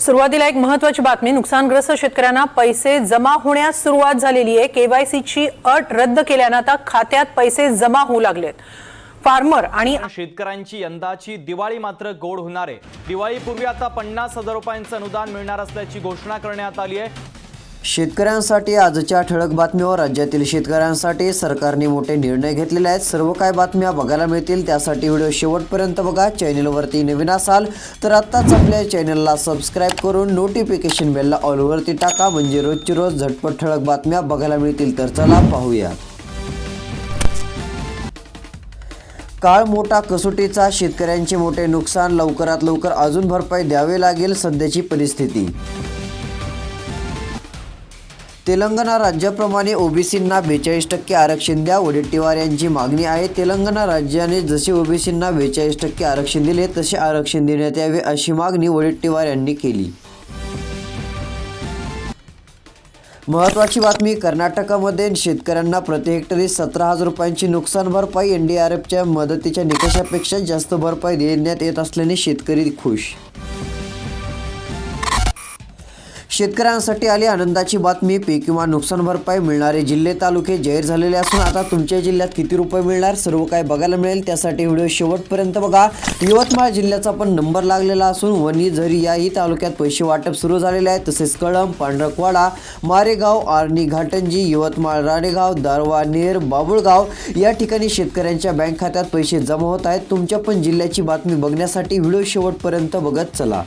सुरुवातीला एक महत्वाची बातमी नुकसानग्रस्त शेतकऱ्यांना पैसे जमा होण्यास सुरुवात झालेली आहे. केवायसीची अट रद्द केल्यानं आता खात्यात पैसे जमा होऊ लागलेत. फार्मर आणि शेतकऱ्यांची यंदाची दिवाळी मात्र गोड होणार आहे. दिवाळीपूर्वी आता पन्नास हजार रुपयांचं अनुदान मिळणार असल्याची घोषणा करण्यात आली आहे. शेतकऱ्यांसाठी आजच्या ठळक बातमीवर राज्यातील शेतकऱ्यांसाठी सरकारने मोठे निर्णय घेतलेले आहेत. सर्व काय बातम्या बघायला मिळतील त्यासाठी व्हिडिओ शेवटपर्यंत बघा. चॅनलवरती नवीन असाल तर आत्ताच आपल्या चॅनलला सबस्क्राईब करून नोटिफिकेशन बेलला ऑलवरती टाका. म्हणजे रोजची रोज झटपट ठळक बातम्या बघायला मिळतील तर चला पाहूया. काळ मोठा कसोटीचा शेतकऱ्यांचे मोठे नुकसान लवकरात लवकर अजून भरपाई द्यावी लागेल सध्याची परिस्थिती. तेलंगणा राज्याप्रमाणे ओबीसींना बेचाळीस टक्के आरक्षण द्या. वडेट्टीवार यांची मागणी आहे तेलंगणा राज्याने जसे ओबीसींना बेचाळीस टक्के आरक्षण दिले तसे आरक्षण देण्यात यावे अशी मागणी वडेट्टीवार यांनी केली. महत्त्वाची बातमी कर्नाटकामध्ये शेतकऱ्यांना प्रति हेक्टरी सतरा हजार रुपयांची नुकसान भरपाई एन डी आर एफच्या मदतीच्या निकषापेक्षा जास्त भरपाई देण्यात येत असल्याने शेतकरी खुश शेतकऱ्यांसाठी आली आनंदाची बातमी पीक किंवा नुकसान भरपाई मिळणारे जिल्हे तालुके जाहीर झालेले असून आता तुमच्या जिल्ह्यात किती रुपये मिळणार सर्व काय बघायला मिळेल. त्यासाठी व्हिडिओ शेवटपर्यंत बघा. यवतमाळ जिल्ह्याचा पण नंबर लागलेला असून वणी झरी याही तालुक्यात पैसे वाटप सुरू झालेले आहे तसेच कळंब पांढरकवाडा मारेगाव आर्णी घाटंजी यवतमाळ राणेगाव दारवा नेर बाबुळगाव या ठिकाणी शेतकऱ्यांच्या बँक खात्यात पैसे जमा होत आहेत. तुमच्या पण जिल्ह्याची बातमी बघण्यासाठी व्हिडिओ शेवटपर्यंत बघत चला.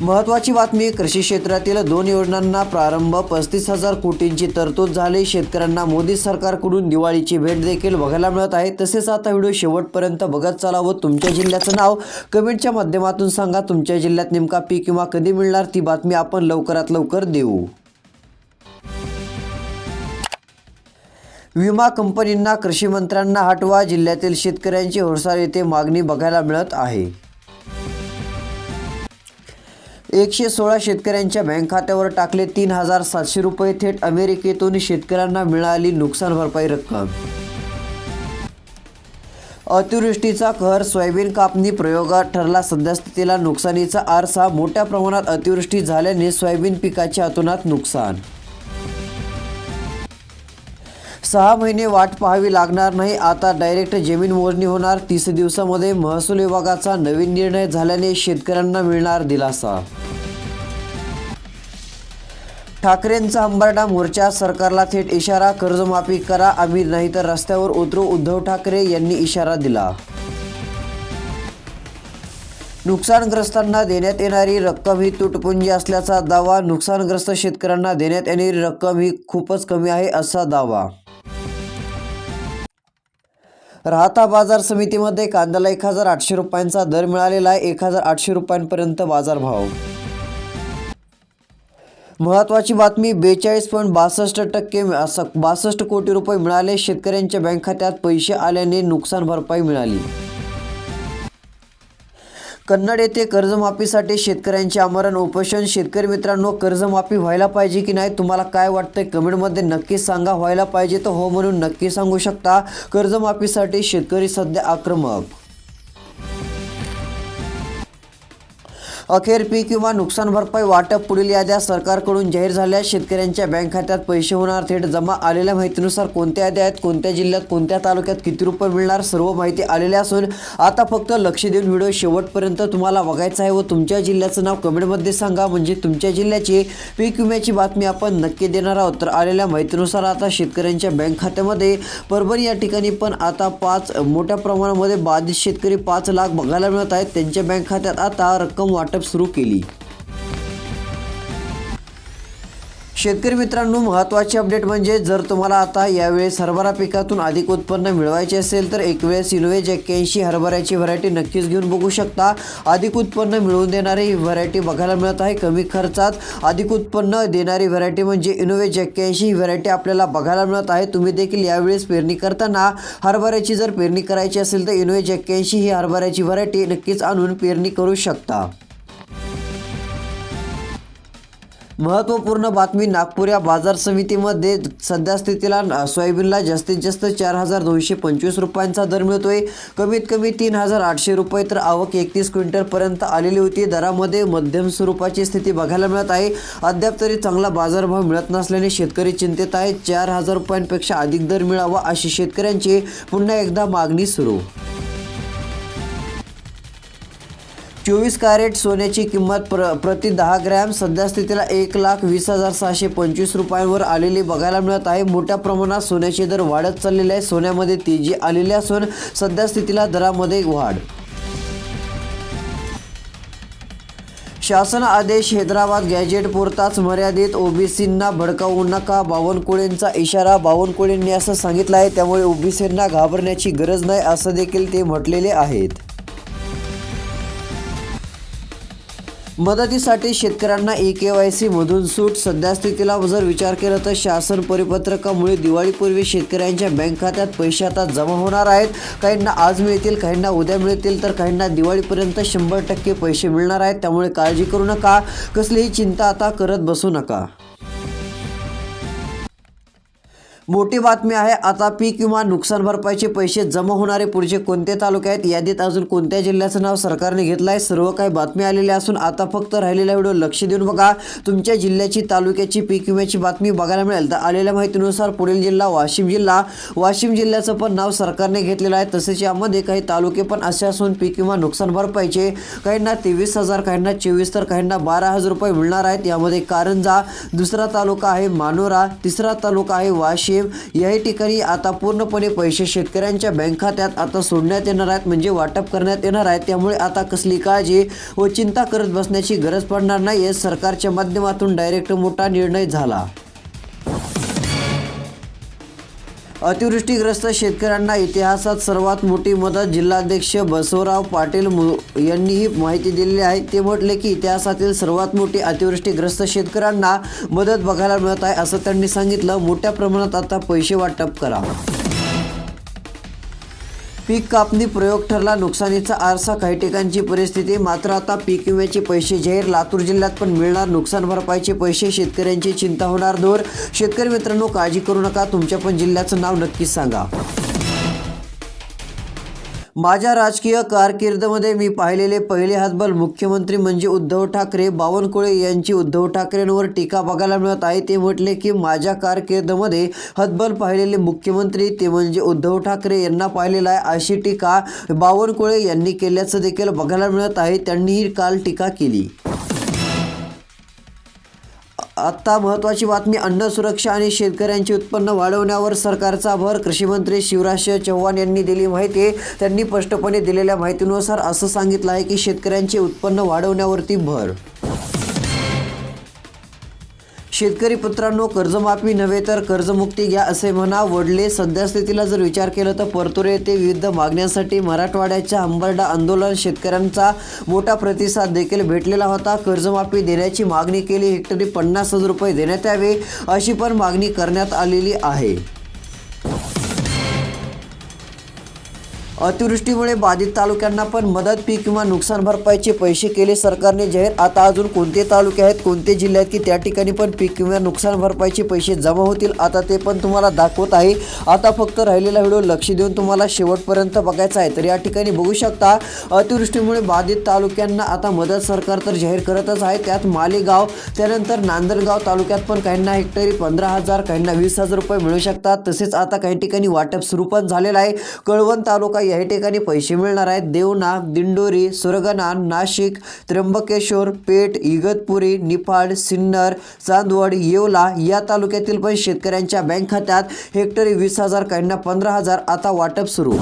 महत्वाची बातमी कृषी क्षेत्रातील दोन योजनांना प्रारंभ पस्तीस हजार कोटींची तरतूद झाली. शेतकऱ्यांना मोदी सरकारकडून दिवाळीची भेट देखील बघायला मिळत आहे. तसेच आता व्हिडिओ शेवटपर्यंत बघत चला व तुमच्या जिल्ह्याचं नाव कमेंटच्या माध्यमातून सांगा. तुमच्या जिल्ह्यात नेमका पीक किंवा कधी मिळणार? ती बातमी आपण लवकरात लवकर देऊ. विमा कंपनींना कृषी मंत्र्यांना हटवा. जिल्ह्यातील शेतकऱ्यांची होरसाळ येथे मागणी बघायला मिळत आहे. एकशे सोळा शेतकऱ्यांच्या बँक खात्यावर टाकले तीन हजार सातशे रुपये थेट. अमेरिकेतून शेतकऱ्यांना मिळाली नुकसान भरपाई रक्कम. अतिवृष्टीचा कहर सोयाबीन कापणी प्रयोगात ठरला सद्यस्थितीला नुकसानीचा आरसा. मोठ्या प्रमाणात अतिवृष्टी झाल्याने सोयाबीन पिकाच्या अतोनात नुकसान. सहा महिने वाट पाहावी लागणार नाही. आता डायरेक्ट जमीन मोजणी होणार. तीस दिवसामध्ये महसूल विभागाचा नवीन निर्णय झाल्याने शेतकऱ्यांना मिळणार दिलासा. ठाकरेंचा अंबरडा मोर्चा सरकारला थेट इशारा कर्जमाफी करा आम्ही नाहीतर रस्त्यावर उतरू उद्धव ठाकरे यांनी इशारा दिला. नुकसानग्रस्तांना देण्यात येणारी रक्कम ही तुटपुंजी असल्याचा दावा. नुकसानग्रस्त शेतकऱ्यांना देण्यात येणारी रक्कम ही खूपच कमी आहे असा दावा. राहता बाजार समितीमध्ये कांद्याला एक हजार आठशे रुपयांचा दर मिळालेला आहे. एक हजार आठशे रुपयांपर्यंत बाजारभाव. महत्वाची बातमी बेचाळीस पॉईंट बासष्ट टक्के बासष्ट कोटी रुपये मिळाले. शेतकऱ्यांच्या बँक खात्यात पैसे आल्याने नुकसान भरपाई मिळाली. कन्नड येथे कर्जमाफीसाठी शेतकऱ्यांचे आमरण उपोषण. शेतकरी मित्रांनो कर्जमाफी व्हायला पाहिजे की नाही तुम्हाला काय वाटतंय? कमेंटमध्ये नक्की सांगा. व्हायला पाहिजे तर हो म्हणून नक्की सांगू शकता. कर्जमाफीसाठी शेतकरी सध्या आक्रमक अखेर पीक किंवा नुकसान भरपाई वाटप पुढील याद्या सरकारकडून जाहीर झाल्या शेतकऱ्यांच्या बँक खात्यात पैसे होणार थेट जमा आलेल्या माहितीनुसार कोणत्या याद्या आहेत कोणत्या जिल्ह्यात कोणत्या तालुक्यात किती रुपये मिळणार सर्व माहिती आलेली असून आता फक्त लक्ष देऊन व्हिडिओ शेवटपर्यंत तुम्हाला बघायचा आहे व तुमच्या जिल्ह्याचं नाव कमेंटमध्ये सांगा. म्हणजे तुमच्या जिल्ह्याची पीक विम्याची बातमी आपण नक्की देणार आहोत. तर आलेल्या माहितीनुसार आता शेतकऱ्यांच्या बँक खात्यामध्ये परभणी या ठिकाणी पण आता पाच मोठ्या प्रमाणामध्ये बाधित शेतकरी पाच लाख बघायला मिळत आहेत. त्यांच्या बँक खात्यात आता रक्कम वाटप सुरू केली. शेतकरी मित्रांनो महत्त्वाचे अपडेट म्हणजे जर तुम्हाला आता यावेळेस हरभरा पिकातून अधिक उत्पन्न मिळवायचे असेल तर एक वेळेस इनोवेज एक्क्याऐंशी हरभऱ्याची व्हरायटी नक्कीच घेऊन बघू शकता. अधिक उत्पन्न मिळवून देणारी ही व्हरायटी बघायला मिळत आहे कमी खर्चात. अधिक उत्पन्न देणारी व्हरायटी म्हणजे इनोवेज एक्क्याऐंशी ही व्हरायटी आपल्याला बघायला मिळत आहे. तुम्ही देखील यावेळेस पेरणी करताना हरभऱ्याची जर पेरणी करायची असेल तर इनोवेज एक्क्याऐंशी ही हरभऱ्याची व्हरायटी नक्कीच आणून पेरणी करू शकता. महत्त्वपूर्ण बातमी नागपूर या बाजार समितीमध्ये सध्या स्थितीला सोयाबीनला जास्तीत जास्त चार हजार दोनशे पंचवीस रुपयांचा दर मिळतोय. कमीत कमी तीन हजार आठशे रुपये तर आवक एकतीस क्विंटलपर्यंत आलेली होती. दरामध्ये मध्यम स्वरूपाची स्थिती बघायला मिळत आहे. अद्याप तरी चांगला बाजारभाव मिळत नसल्याने शेतकरी चिंतेत आहे चार हजार रुपयांपेक्षा अधिक दर मिळावा अशी शेतकऱ्यांची पुन्हा एकदा मागणी सुरू. चोवीस कॅरेट सोन्याची किंमत प्र प्रति दहा ग्रॅम. सध्या स्थितीला एक लाख वीस हजार सहाशे पंचवीस रुपयांवर आलेली बघायला मिळत आहे. मोठ्या प्रमाणात सोन्याचे दर वाढत चाललेले आहे सोन्यामध्ये तेजी आलेली असून सध्या स्थितीला दरामध्ये वाढ. शासन आदेश हैदराबाद गॅजेट पुरताच मर्यादित ओबीसींना भडकावू नका. बावनकुळेंचा इशारा बावनकुळेंनी असं सांगितलं आहे. त्यामुळे ओबीसींना घाबरण्याची गरज नाही असं देखील ते म्हटलेले आहेत. मदतीसाठी शेतकऱ्यांना ई के वाय सी मधून सूट. सध्या स्थितीला जर विचार केला तर शासन परिपत्रकामुळे दिवाळीपूर्वी शेतकऱ्यांच्या बँक खात्यात पैसे आता जमा होणार आहेत. काहींना आज मिळतील काहींना उद्या मिळतील तर काहींना दिवाळीपर्यंत शंभर टक्के पैसे मिळणार आहेत. त्यामुळे काळजी करू नका. कसलीही चिंता आता करत बसू नका. मोठी बातमी आहे आता पीक विमा नुकसान भरपाईचे पैसे जमा होणारे पुढचे कोणते तालुके आहेत यादीत अजून कोणत्या जिल्ह्याचं नाव सरकारने घेतलं आहे सर्व काही बातमी आलेल्या असून आता फक्त राहिलेला व्हिडिओ लक्ष देऊन बघा. तुमच्या जिल्ह्याची तालुक्याची पीक विम्याची बातमी बघायला मिळेल तर आलेल्या माहितीनुसार पुढील जिल्हा वाशिम जिल्हा. वाशिम जिल्ह्याचं पण नाव सरकारने घेतलेलं आहे. तसेच यामध्ये काही तालुके पण असे असून पीक विमा नुकसान भरपाईचे काहींना तेवीस हजार काहींना चोवीस तर काहींना बारा हजार रुपये मिळणार आहेत. यामध्ये कारंजा दुसरा तालुका आहे मानोरा तिसरा तालुका आहे वाशिम याही ठिकाणी आता पूर्णपणे पैसे शेतकऱ्यांच्या बँक खात्यात आता सोडण्यात येणार आहेत म्हणजे वाटप करण्यात येणार आहेत. त्यामुळे आता कसली काळजी व चिंता करत बसण्याची गरज पडणार नाही सरकारच्या माध्यमातून डायरेक्ट मोठा निर्णय झाला. अतिवृष्टीग्रस्त शेतकऱ्यांना इतिहासात सर्वात मोठी मदत जिल्हाध्यक्ष बसवराव पाटील मु- यांनी ही माहिती दिलेली आहे. ते म्हटले की इतिहासातील सर्वात मोठी अतिवृष्टीग्रस्त शेतकऱ्यांना मदत बघायला मिळत आहे असं त्यांनी सांगितलं. मोठ्या प्रमाणात आता पैसे वाटप करा. पीक कापणी प्रयोग ठरला. नुकसानीचा आरसा काही ठिकाणची परिस्थिती. मात्र आता पीक विम्याचे पैसे जाहीर. लातूर जिल्ह्यात पण मिळणार नुकसान भरपाईचे पैसे. शेतकऱ्यांची चिंता होणार. दूर शेतकरी मित्रांनो काळजी करू नका. तुमच्या पण जिल्ह्याचं नाव नक्कीच सांगा. माझ्या राजकीय कारकिर्दमध्ये मी पाहिलेले पहिले हातबल मुख्यमंत्री म्हणजे उद्धव ठाकरे. बावनकुळे यांची उद्धव ठाकरेंवर टीका बघायला मिळत आहे. ते म्हटले की माझ्या कारकिर्दमध्ये हतबल पाहिलेले मुख्यमंत्री ते म्हणजे उद्धव ठाकरे यांना पाहिलेला आहे अशी टीका बावनकुळे यांनी केल्याचं देखील बघायला मिळत आहे. त्यांनीही काल टीका केली. आत्ता महत्त्वाची बातमी अन्न सुरक्षा आणि शेतकऱ्यांचे उत्पन्न वाढवण्यावर सरकारचा भर कृषीमंत्री शिवराज चव्हाण यांनी दिली माहिती. त्यांनी स्पष्टपणे दिलेल्या माहितीनुसार असं सांगितलं आहे की शेतकऱ्यांचे उत्पन्न वाढवण्यावरती भर शेतकरी पुत्रांनो कर्जमाफी नव्हे तर कर्जमुक्ती घ्या असे म्हणा. वडले सध्यास्थितीला जर विचार केला तर परतुरे येथे विविध मागण्यांसाठी मराठवाड्याच्या अंबरडा आंदोलन शेतकऱ्यांचा मोठा प्रतिसाद देखील भेटलेला होता. कर्जमाफी देण्याची मागणी केली हेक्टरी पन्नास हजार रुपये देण्यात यावे अशी पण मागणी करण्यात आलेली आहे. अतिवृष्टीमुळे बाधित तालुक्यांना पण मदत पीक किंवा नुकसान भरपाईचे पैसे केले सरकारने जाहीर. आता अजून कोणते तालुके आहेत कोणते जिल्हे आहेत की त्या ठिकाणी पण पीक किंवा नुकसान भरपाईचे पैसे जमा होतील? आता ते पण तुम्हाला दाखवत आहे. आता फक्त राहिलेला व्हिडिओ लक्ष देऊन तुम्हाला शेवटपर्यंत बघायचा आहे. तर या ठिकाणी बघू शकता अतिवृष्टीमुळे बाधित तालुक्यांना आता मदत सरकार तर जाहीर करतच आहे. त्यात मालेगाव त्यानंतर नांदरगाव तालुक्यात पण काहींना हेक्टरी पंधरा हजार काहींना वीस हजार रुपये मिळू शकतात. तसेच आता काही ठिकाणी वाटप सुरू पण झालेलं आहे. कळवण तालुका या ठिकाणी पैसे मिळणार आहेत. देवना दिंडोरी सुरगणा नाशिक त्र्यंबकेश्वर पेठ इगतपुरी निफाड सिन्नर चांदवड येवला या तालुक्यातील पण शेतकऱ्यांच्या बँक खात्यात हेक्टरी वीस हजार काहींना पंधरा हजार आता वाटप सुरू.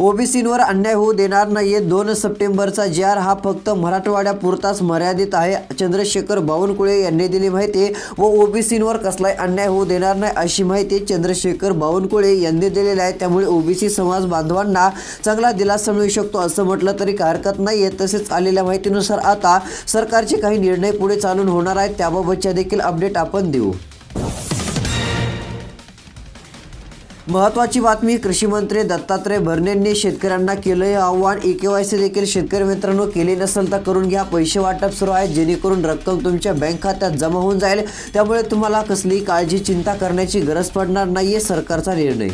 ओबीसींवर अन्याय होऊ देणार नाहीये. दोन सप्टेंबरचा जी आर हा फक्त मराठवाड्यापुरताच मर्यादित आहे. चंद्रशेखर बावनकुळे यांनी दिली माहिती व ओबीसींवर कसलाही अन्याय होऊ देणार नाही अशी माहिती चंद्रशेखर बावनकुळे यांनी दिलेली आहे. त्यामुळे ओबीसी समाज बांधवांना चांगला दिलासा मिळू शकतो असं म्हटलं तरी काही हरकत नाही आहे तसेच आलेल्या माहितीनुसार आता सरकारचे काही निर्णय पुढे चालून होणार आहेत. त्याबाबतच्या देखील अपडेट आपण देऊ. महत्वाची बातमी कृषीमंत्री दत्तात्रय भरणेंनी शेतकऱ्यांना केलं हे आव्हान. ई के वाय सी देखील शेतकरी मित्रांनो केली नसेल तर करून घ्या. पैसे वाटप सुरू आहे. जेणेकरून रक्कम तुमच्या बँक खात्यात जमा होऊन जाईल. त्यामुळे तुम्हाला कसलीही काळजी चिंता करण्याची गरज पडणार नाही आहे सरकारचा निर्णय.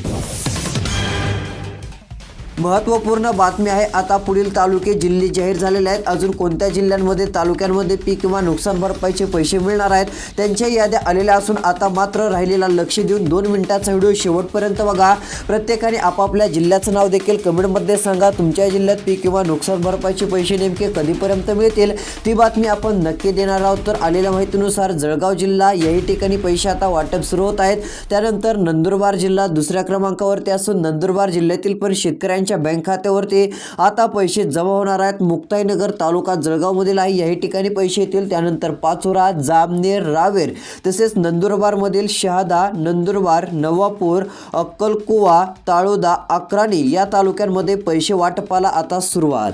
महत्त्वपूर्ण बातमी आहे. आता पुढील तालुके जिल्हे जाहीर झालेले आहेत. अजून कोणत्या जिल्ह्यांमध्ये तालुक्यांमध्ये पीक किंवा नुकसान भरपाईचे पैसे मिळणार आहेत? त्यांच्या याद्या आलेल्या असून आता मात्र राहिलेला लक्ष देऊन दोन मिनिटाचा व्हिडिओ शेवटपर्यंत बघा. प्रत्येकाने आपापल्या जिल्ह्याचं नाव देखील कमेंटमध्ये सांगा. तुमच्या जिल्ह्यात पीक किंवा नुकसान भरपाईचे पैसे नेमके कधीपर्यंत मिळतील? ती बातमी आपण नक्की देणार आहोत. तर आलेल्या माहितीनुसार जळगाव जिल्हा याही ठिकाणी पैसे आता वाटप सुरू होत आहेत. त्यानंतर नंदुरबार जिल्हा दुसऱ्या क्रमांकावरती असून नंदुरबार जिल्ह्यातील पण शेतकऱ्यांच्या बँक खात्यावरती आता पैसे जमा होणार आहेत. मुक्ताईनगर तालुका जळगावमधील आहे. याही ठिकाणी पैसे येतील. त्यानंतर पाचोरा जामनेर रावेर तसेच नंदुरबारमधील शहादा नंदुरबार नवापूर अक्कलकुवा ताळोदा अक्राणी या तालुक्यांमध्ये पैसे वाटपाला आता सुरुवात.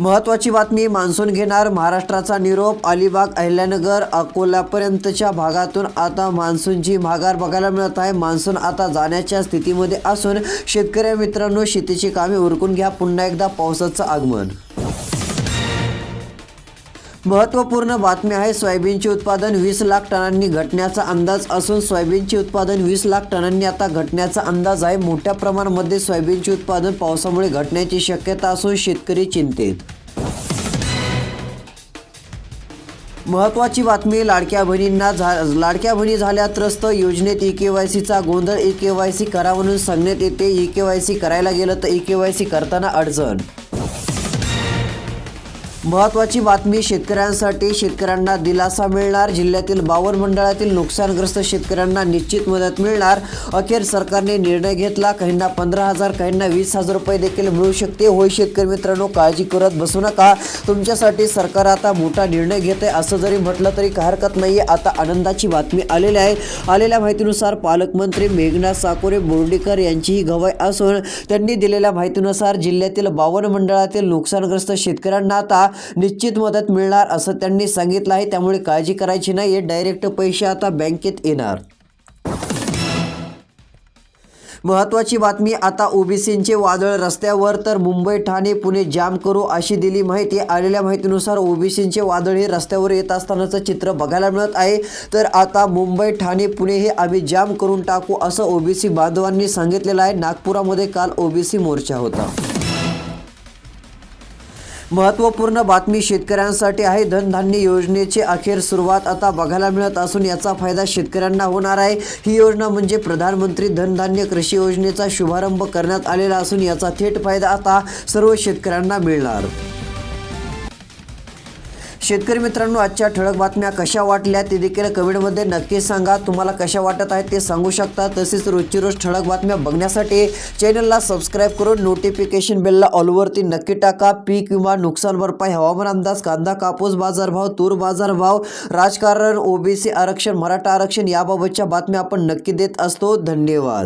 महत्वाची बातमी मान्सून घेणार. महाराष्ट्राचा निरोप अलिबाग अहिल्यानगर अकोल्यापर्यंतच्या भागातून आता मान्सूनची माघार बघायला मिळत आहे. मान्सून आता जाण्याच्या स्थितीमध्ये असून शेतकरी मित्रांनो शेतीची कामे उरकून घ्या. पुन्हा एकदा पावसाचं आगमन. महत्त्वपूर्ण बातमी आहे सोयाबीनचे उत्पादन वीस लाख टनांनी घटण्याचा अंदाज असून सोयाबीनचे उत्पादन वीस लाख टनांनी आता घटण्याचा अंदाज आहे. मोठ्या प्रमाणामध्ये सोयाबीनचे उत्पादन पावसामुळे घटण्याची शक्यता असून शेतकरी चिंतेत. महत्त्वाची बातमी लाडक्या बहिणींना झा लाडक्या बहिणी झाल्या त्रस्त योजनेत ई के वाय सीचा गोंधळ ई के वाय सी करा म्हणून सांगण्यात येते. ई के वाय सी करायला गेलं तर ई के वाय सी करताना अडचण महत्वाची बातमी शेतकऱ्यांसाठी शेतकऱ्यांना दिलासा मिळणार जिल्ह्यातील बावन मंडळातील नुकसानग्रस्त शेतकऱ्यांना निश्चित मदत मिळणार. अखेर सरकारने निर्णय घेतला काहींना पंधरा हजार काहींना वीस हजार रुपये देखील मिळू शकते. होय शेतकरी मित्रांनो काळजी करत बसू नका. तुमच्यासाठी सरकार आता मोठा निर्णय घेत आहे असं जरी म्हटलं तरी काही हरकत नाही आता आनंदाची बातमी आलेली आहे. आलेल्या माहितीनुसार पालकमंत्री मेघना साकोरे बोर्डीकर यांचीही ही असून त्यांनी दिलेल्या माहितीनुसार जिल्ह्यातील बावन मंडळातील नुकसानग्रस्त शेतकऱ्यांना आता निश्चित मदत मिळणार असं त्यांनी सांगितलं आहे. त्यामुळे काळजी करायची नाही डायरेक्ट पैसे आता बँकेत येणार. महत्वाची बातमी आता ओबीसींचे वादळ रस्त्यावर तर मुंबई ठाणे पुणे जाम करू अशी दिली माहिती. आलेल्या माहितीनुसार ओबीसींचे वादळ हे रस्त्यावर येत असतानाचं चित्र बघायला मिळत आहे. तर आता मुंबई ठाणे पुणे हे आम्ही जाम करून टाकू असं ओबीसी बांधवांनी सांगितलेलं आहे. नागपुरामध्ये काल ओबीसी मोर्चा होता. महत्त्वपूर्ण बातमी शेतकऱ्यांसाठी आहे. धनधान्य योजनेची अखेर सुरुवात आता बघायला मिळत असून याचा फायदा शेतकऱ्यांना होणार आहे. ही योजना म्हणजे प्रधानमंत्री धनधान्य कृषी योजनेचा शुभारंभ करण्यात आलेला असून याचा थेट फायदा आता सर्व शेतकऱ्यांना मिळणार. शेतकरी मित्रांनो आजच्या ठळक बातम्या कशा वाटल्या ते देखील कमेंटमध्ये नक्की सांगा. तुम्हाला कशा वाटत आहेत ते सांगू शकता. तसेच रोजची रोज ठळक बातम्या बघण्यासाठी चॅनलला सबस्क्राईब करून नोटिफिकेशन बेलला ऑलवरती नक्की टाका. पीक विमा नुकसान भरपाई हवामान अंदाज कांदा कापूस बाजारभाव तूर बाजारभाव राजकारण ओबीसी आरक्षण मराठा आरक्षण याबाबतच्या बातम्या आपण नक्की देत असतो. धन्यवाद.